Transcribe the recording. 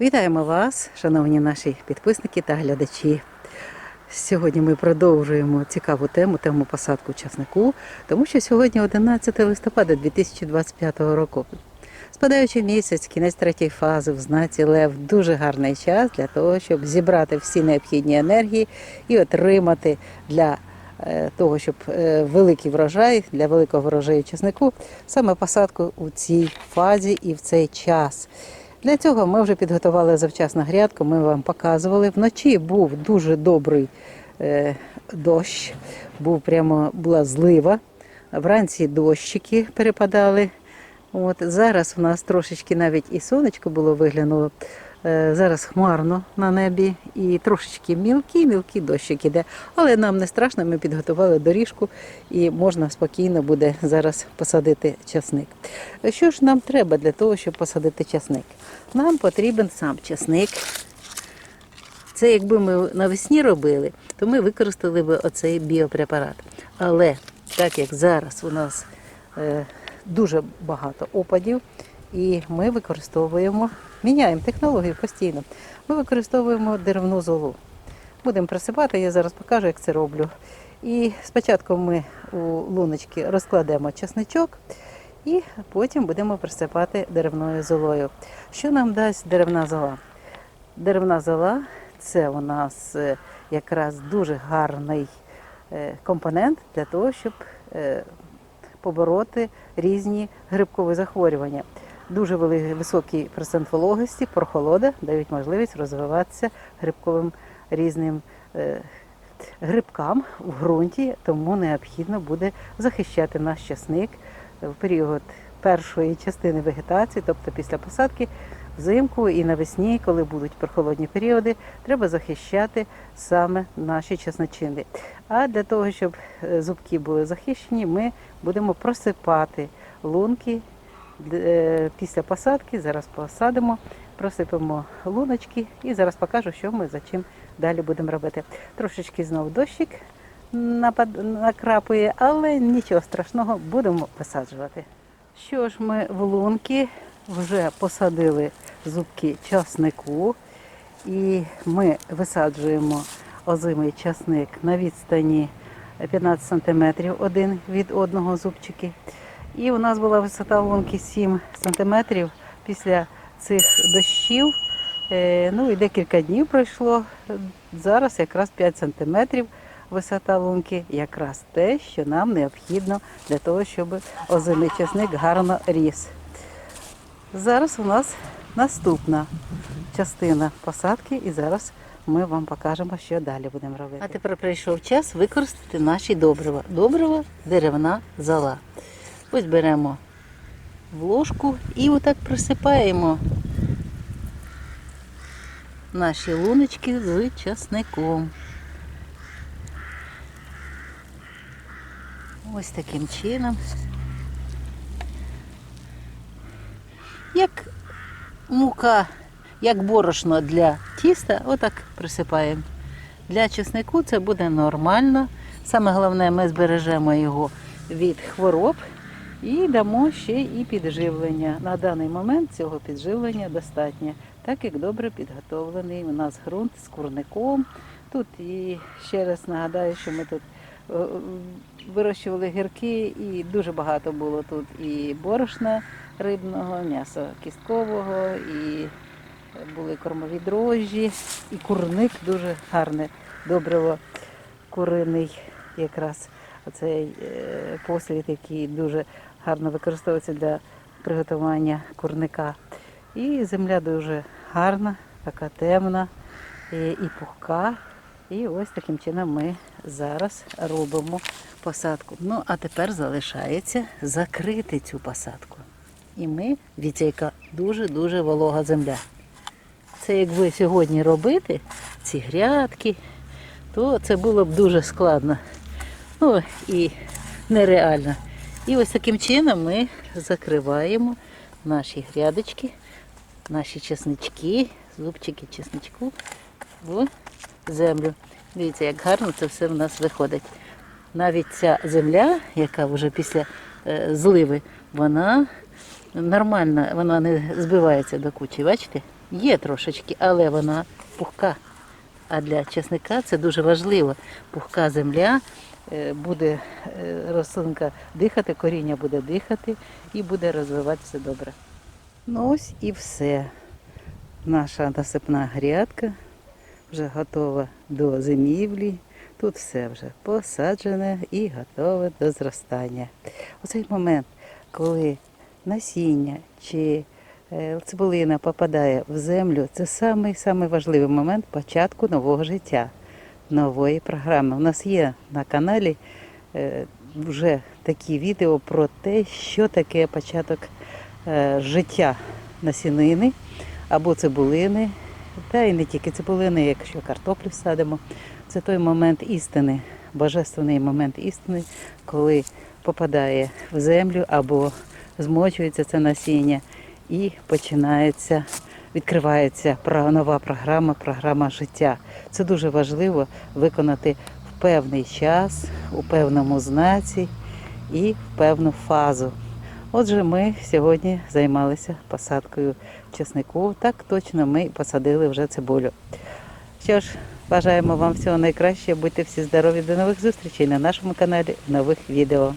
Вітаємо вас, шановні наші підписники та глядачі. Сьогодні ми продовжуємо цікаву тему, тему посадку часнику, тому що сьогодні 11 листопада 2025 року. Спадаючи місяць, кінець третьої фази в знаці Лев дуже гарний час для того, щоб зібрати всі необхідні енергії і отримати для е, того, щоб е, великий врожай для великого врожаю часнику, саме посадку у цій фазі і в цей час. Для цього ми вже підготували завчасно грядку. Ми вам показували. Вночі був дуже добрий е, дощ, був прямо була злива. Вранці дощики перепадали. От зараз у нас трошечки навіть і сонечко було виглянуло. Е, Зараз хмарно на небі і трошечки мілкі, мілкі дощик іде. Але нам не страшно, ми підготували доріжку і можна спокійно буде зараз посадити часник. Що ж нам треба для того, щоб посадити часник? Нам потрібен сам часник. Це якби ми навесні робили, то ми використали б оцей біопрепарат. Але так як зараз у нас е, дуже багато опадів, і ми використовуємо, міняємо технологію постійно. Ми використовуємо деревну золу. Будемо присипати, я зараз покажу, як це роблю. І спочатку ми у луночки розкладемо чесничок, і потім будемо присипати деревною золою. Що нам дасть деревна зола? Деревна зола це у нас е, якраз дуже гарний е, компонент для того, щоб е, побороти різні грибкові захворювання. Дуже високий процент вологості, прохолода дають можливість розвиватися грибковим різним е, грибкам в ґрунті, тому необхідно буде захищати наш часник в період першої частини вегетації, тобто після посадки, взимку і навесні, коли будуть прохолодні періоди, треба захищати саме наші чесночини. А для того, щоб е, зубки були захищені, ми будемо просипати лунки після посадки. Зараз посадимо, просипемо луночки і зараз покажу, що ми за чим далі будемо робити. Трошечки знов дощик накрапує, але нічого страшного, будемо висаджувати. Що ж, ми в лунки вже посадили зубки часнику, і ми висаджуємо озимий часник на відстані 15 см один від одного зубчики. І у нас була висота лунки 7 см після цих дощів. Е, Ну і декілька днів пройшло. Зараз якраз 5 см висота лунки, якраз те, що нам необхідно для того, щоб озимий часник гарно ріс. Зараз у нас наступна частина посадки, і зараз ми вам покажемо, що далі будемо робити. А тепер прийшов час використати наші добрива. Добрива деревна зола. Ось беремо в ложку і отак присипаємо наші луночки з часником. Ось таким чином. Як мука, як борошно для тіста, отак присипаємо. Для чеснику це буде нормально. Саме головне, ми збережемо його від хвороб і дамо ще і підживлення. На даний момент цього підживлення достатньо, так як добре підготовлений у нас ґрунт з курником. Тут і ще раз нагадаю, що ми тут е, вирощували гірки і дуже багато було тут і борошна рибного, м'яса кісткового, і були кормові дрожжі, і курник дуже гарне добриво куриний якраз оцей е, послід, який дуже гарно використовується для приготування курника. І земля дуже гарна, така темна і, пухка. І ось таким чином ми зараз робимо посадку. Ну, а тепер залишається закрити цю посадку. І ми, дивіться, дуже-дуже волога земля. Це якби сьогодні робити ці грядки, то це було б дуже складно. Ну і нереально. І ось таким чином ми закриваємо наші грядочки, наші чеснички, зубчики чесничку в землю. Дивіться, як гарно це все в нас виходить. Навіть ця земля, яка вже після е, зливи, вона нормально, вона не збивається до кучі. Бачите? Є трошечки, але вона пухка. А для часника це дуже важливо. Пухка земля буде е, рослинка дихати, коріння буде дихати і буде розвиватися добре. Ну ось і все. Наша насипна грядка вже готова до зимівлі. Тут все вже посаджене і готове до зростання. У цей момент, коли насіння чи е, цибулина попадає в землю, це самий самий важливий момент початку нового життя, нової програми. У нас є на каналі е, вже такі відео про те, що таке початок е, життя насінини або цибулини, та і не тільки цибулини, якщо картоплю садимо. Це той момент істини, божественний момент істини, коли попадає в землю або змочується це насіння і починається, відкривається нова програма, програма життя. Це дуже важливо виконати в певний час, у певному знаці і в певну фазу. Отже, ми сьогодні займалися посадкою чеснику. Так точно ми посадили вже цибулю. Що ж, бажаємо вам всього найкращого, будьте всі здорові. До нових зустрічей на нашому каналі, нових відео.